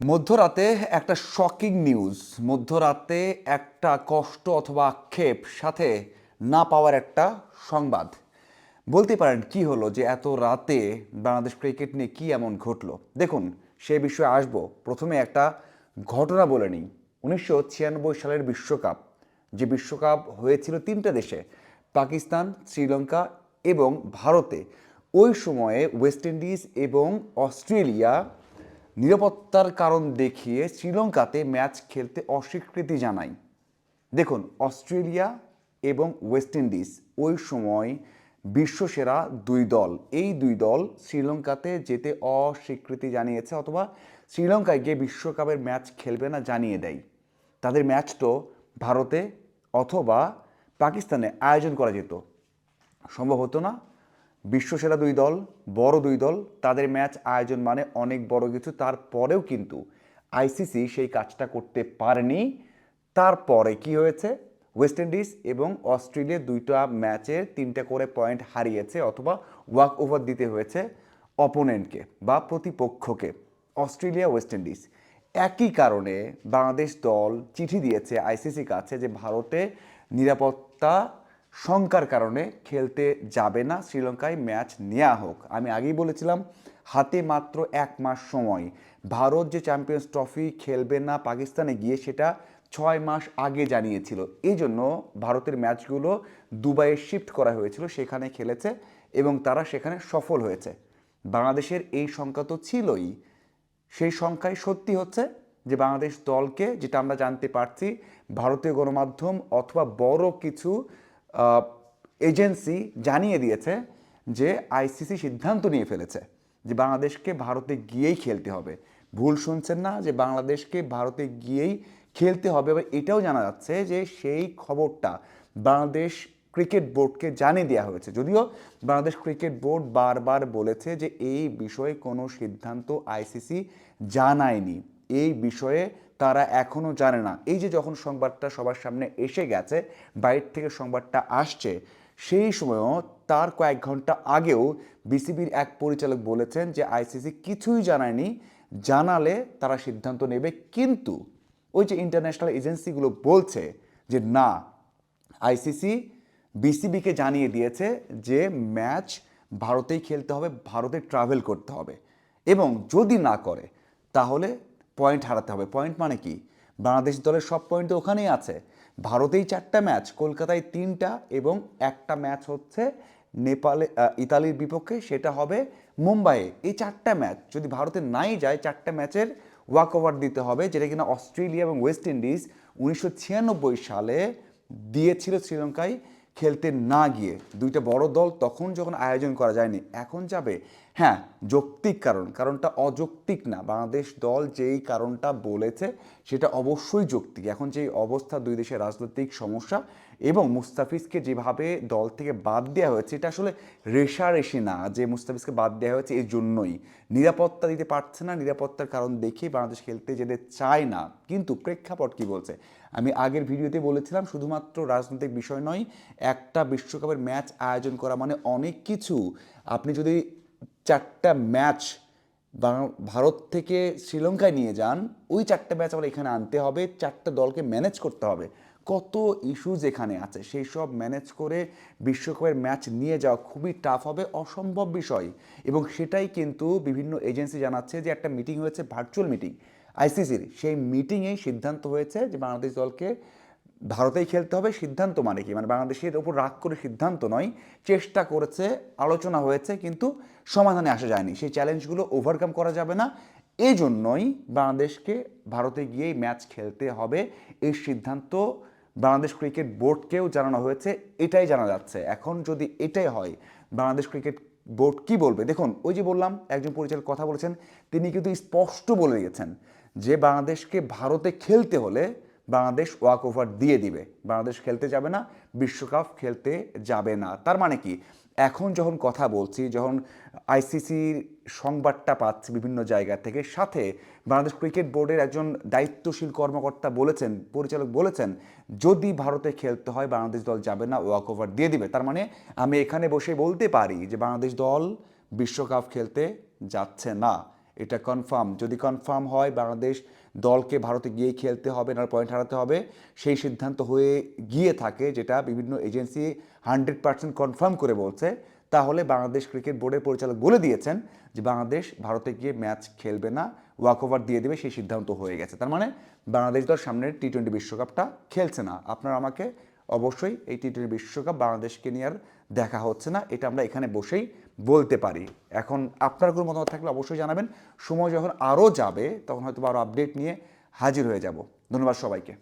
মধ্যরাতে একটা shocking news মধ্যরাতে একটা কষ্ট অথবা আক্ষেপ, সাথে না পাওয়ার একটা সংবাদ। বলতে পারেন কি হলো যে এত রাতে বাংলাদেশ ক্রিকেট নিয়ে কি এমন ঘটলো? দেখুন, সে বিষয়ে আসব। প্রথমে একটা ঘটনা বলে নিই। উনিশশো ছিয়ানব্বই সালের বিশ্বকাপ। যে বিশ্বকাপ হয়েছিল তিনটা দেশে, পাকিস্তান, শ্রীলঙ্কা এবং ভারতে। ওই সময়ে ওয়েস্ট ইন্ডিজ এবং অস্ট্রেলিয়া নিরাপত্তার কারণ দেখিয়ে শ্রীলঙ্কাতে ম্যাচ খেলতে অস্বীকৃতি জানায় দেখুন, অস্ট্রেলিয়া এবং ওয়েস্ট ইন্ডিজ ওই সময় বিশ্বসেরা দুই দল। এই দুই দল শ্রীলঙ্কাতে যেতে অস্বীকৃতি জানিয়েছে অথবা শ্রীলঙ্কায় গিয়ে বিশ্বকাপের ম্যাচ খেলবে না জানিয়ে দেয়। তাদের ম্যাচ তো ভারতে অথবা পাকিস্তানে আয়োজন করা যেত। সম্ভব হতো না বিশ্বসেরা দুই দল, বড় দুই দল, তাদের ম্যাচ আয়োজন মানে অনেক বড় কিছু। তারপরেও কিন্তু আইসিসি সেই কাজটা করতে পারেনি। তারপরে কি হয়েছে? ওয়েস্ট ইন্ডিজ এবং অস্ট্রেলিয়া দুইটা ম্যাচের তিনটা করে পয়েন্ট হারিয়েছে অথবা ওয়াক ওভার দিতে হয়েছে অপোনেন্টকে বা প্রতিপক্ষকে, অস্ট্রেলিয়া, ওয়েস্ট ইন্ডিজ। একই কারণে বাংলাদেশ দল চিঠি দিয়েছে আইসিসি কাছে যে ভারতে নিরাপত্তা শঙ্কার কারণে খেলতে যাবে না, শ্রীলঙ্কায় ম্যাচ নেওয়া হোক। আমি আগেই বলেছিলাম, হাতে মাত্র এক মাস সময়। ভারত যে চ্যাম্পিয়ন্স ট্রফি খেলবে না পাকিস্তানে গিয়ে সেটা ছয় মাস আগে জানিয়েছিল। এই জন্য ভারতের ম্যাচগুলো দুবাইয়ে শিফট করা হয়েছিল, সেখানে খেলেছে এবং তারা সেখানে সফল হয়েছে। বাংলাদেশের এই সংখ্যা তো ছিলই। সেই সংখ্যায় সত্যি হচ্ছে যে বাংলাদেশ দলকে, যেটা আমরা জানতে পারছি, ভারতীয় গণমাধ্যম অথবা বড় কিছু এজেন্সি জানিয়ে দিয়েছে যে আইসিসি সিদ্ধান্ত নিয়ে ফেলেছে যে বাংলাদেশকে ভারতে গিয়েই খেলতে হবে। ভুল শুনছেন না যে বাংলাদেশকে ভারতে গিয়েই খেলতে হবে এবার এটাও জানা যাচ্ছে যে সেই খবরটা বাংলাদেশ ক্রিকেট বোর্ডকে জানিয়ে দেওয়া হয়েছে। যদিও বাংলাদেশ ক্রিকেট বোর্ড বারবার বলেছে যে এই বিষয়ে কোনো সিদ্ধান্ত আইসিসি জানায়নি। এই বিষয়ে তারা এখনও জানে না। এই যে যখন সংবাদটা সবার সামনে এসে গেছে বাইরে থেকে সংবাদটা আসছে, সেই সময়ও তার কয়েক ঘণ্টা আগেও বিসিবির এক পরিচালক বলেছেন যে আইসিসি কিছুই জানায়নি। জানালে তারা সিদ্ধান্ত নেবে, কিন্তু ওই যে ইন্টারন্যাশনাল এজেন্সিগুলো বলছে যে না, আইসিসি বিসিবিকে জানিয়ে দিয়েছে যে ম্যাচ ভারতেই খেলতে হবে, ভারতে ট্রাভেল করতে হবে। এবং যদি না করে, তাহলে পয়েন্ট হারাতে হবে। পয়েন্ট মানে কি? বাংলাদেশ দলের সব পয়েন্ট তো ওখানেই আছে। ভারতেই চারটা ম্যাচ কলকাতায় তিনটা এবং একটা ম্যাচ হচ্ছে নেপালে ইতালির বিপক্ষে, সেটা হবে মুম্বাইয়ে। এই চারটা ম্যাচ যদি ভারতে নাই যায়, চারটা ম্যাচের ওয়াক ওভার দিতে হবে, যেটা কিনা অস্ট্রেলিয়া এবং ওয়েস্ট ইন্ডিজ উনিশশো ছিয়ানব্বই সালে দিয়েছিল শ্রীলঙ্কায় খেলতে না গিয়ে। দুইটা বড় দল তখন যখন আয়োজন করা যায়নি, এখন যাবে হ্যাঁ যৌক্তিক কারণ, কারণটা অযৌক্তিক না। বাংলাদেশ দল যেই কারণটা বলেছে, সেটা অবশ্যই যৌক্তিক। এখন যে অবস্থা, দুই দেশের রাজনৈতিক সমস্যা এবং মুস্তাফিজকে যেভাবে দল থেকে বাদ দেওয়া হয়েছে, এটা আসলে রেশারেশি না। যে মুস্তাফিজকে বাদ দেওয়া হয়েছে এই জন্যই। নিরাপত্তা দিতে পারছে না, নিরাপত্তার কারণ দেখেই বাংলাদেশ খেলতে যেতে চায় না। কিন্তু প্রেক্ষাপট কি বলছে? আমি আগের ভিডিওতে বলেছিলাম, শুধুমাত্র রাজনৈতিক বিষয় নয়, একটা বিশ্বকাপের ম্যাচ আয়োজন করা মানে অনেক কিছু। আপনি যদি চারটা ম্যাচ ভারত থেকে শ্রীলঙ্কায় নিয়ে যান, ওই চারটা ম্যাচ আবার এখানে আনতে হবে, চারটা দলকে ম্যানেজ করতে হবে। কত ইস্যুজ এখানে আছে, সেই সব ম্যানেজ করে বিশ্বকাপের ম্যাচ নিয়ে যাওয়া খুবই টাফ হবে, অসম্ভব বিষয়। এবং সেটাই কিন্তু বিভিন্ন এজেন্সি জানাচ্ছে যে একটা মিটিং হয়েছে, ভার্চুয়াল মিটিং, আইসিসির। সেই মিটিংয়েই সিদ্ধান্ত হয়েছে যে বাংলাদেশ দলকে ভারতেই খেলতে হবে, সিদ্ধান্ত মানে কি? মানে বাংলাদেশের ওপর রাগ করে সিদ্ধান্ত নয়, চেষ্টা করেছে, আলোচনা হয়েছে, কিন্তু সমাধানে আসা যায়নি। সেই চ্যালেঞ্জগুলো ওভারকাম করা যাবে না। এই জন্যই বাংলাদেশকে ভারতে গিয়েই ম্যাচ খেলতে হবে। এই সিদ্ধান্ত বাংলাদেশ ক্রিকেট বোর্ডকেও জানানো হয়েছে, এটাই জানা যাচ্ছে। এখন যদি এটাই হয়, বাংলাদেশ ক্রিকেট বোর্ড কি বলবে? দেখুন, ওই যে বললাম, একজন পরিচালক কথা বলেছেন, তিনি কিন্তু স্পষ্ট বলে গেছেন যে বাংলাদেশকে ভারতে খেলতে হলে বাংলাদেশ ওয়াক ওভার দিয়ে দিবে। বাংলাদেশ খেলতে যাবে না, বিশ্বকাপ খেলতে যাবে না। তার মানে কি? এখন যখন কথা বলছি, যখন আইসিসির সংবাদটা পাচ্ছি বিভিন্ন জায়গা থেকে, সাথে বাংলাদেশ ক্রিকেট বোর্ডের একজন দায়িত্বশীল কর্মকর্তা বলেছেন, পরিচালক বলেছেন, যদি ভারতে খেলতে হয়, বাংলাদেশ দল যাবে না, ওয়াক ওভার দিয়ে দিবে। তার মানে আমি এখানে বসে বলতে পারি যে বাংলাদেশ দল বিশ্বকাপ খেলতে যাচ্ছে না। এটা কনফার্ম যদি কনফার্ম হয়, বাংলাদেশ দলকে ভারতে গিয়ে খেলতে হবে না পয়েন্ট হারাতে হবে। সেই সিদ্ধান্ত হয়ে গিয়ে থাকে, যেটা বিভিন্ন এজেন্সি হান্ড্রেড পার্সেন্ট কনফার্ম করে বলছে। তাহলে বাংলাদেশ ক্রিকেট বোর্ডের পরিচালক বলে দিয়েছেন যে বাংলাদেশ ভারতে গিয়ে ম্যাচ খেলবে না ওয়াক ওভার দিয়ে দেবে, সেই সিদ্ধান্ত হয়ে গেছে। তার মানে বাংলাদেশ দল সামনের টি টোয়েন্টি বিশ্বকাপটা খেলছে না। আপনারা আমাকে অবশ্যই এই টি টোয়েন্টি বিশ্বকাপ বাংলাদেশকে নিয়ে আর দেখা হচ্ছে না, এটা আমরা এখানে বসেই বলতে পারি। এখন আপনার কোনো মতামত থাকলে অবশ্যই জানাবেন। সময় যখন আরও যাবে, তখন হয়তো আরও আপডেট নিয়ে হাজির হয়ে যাব। ধন্যবাদ সবাইকে।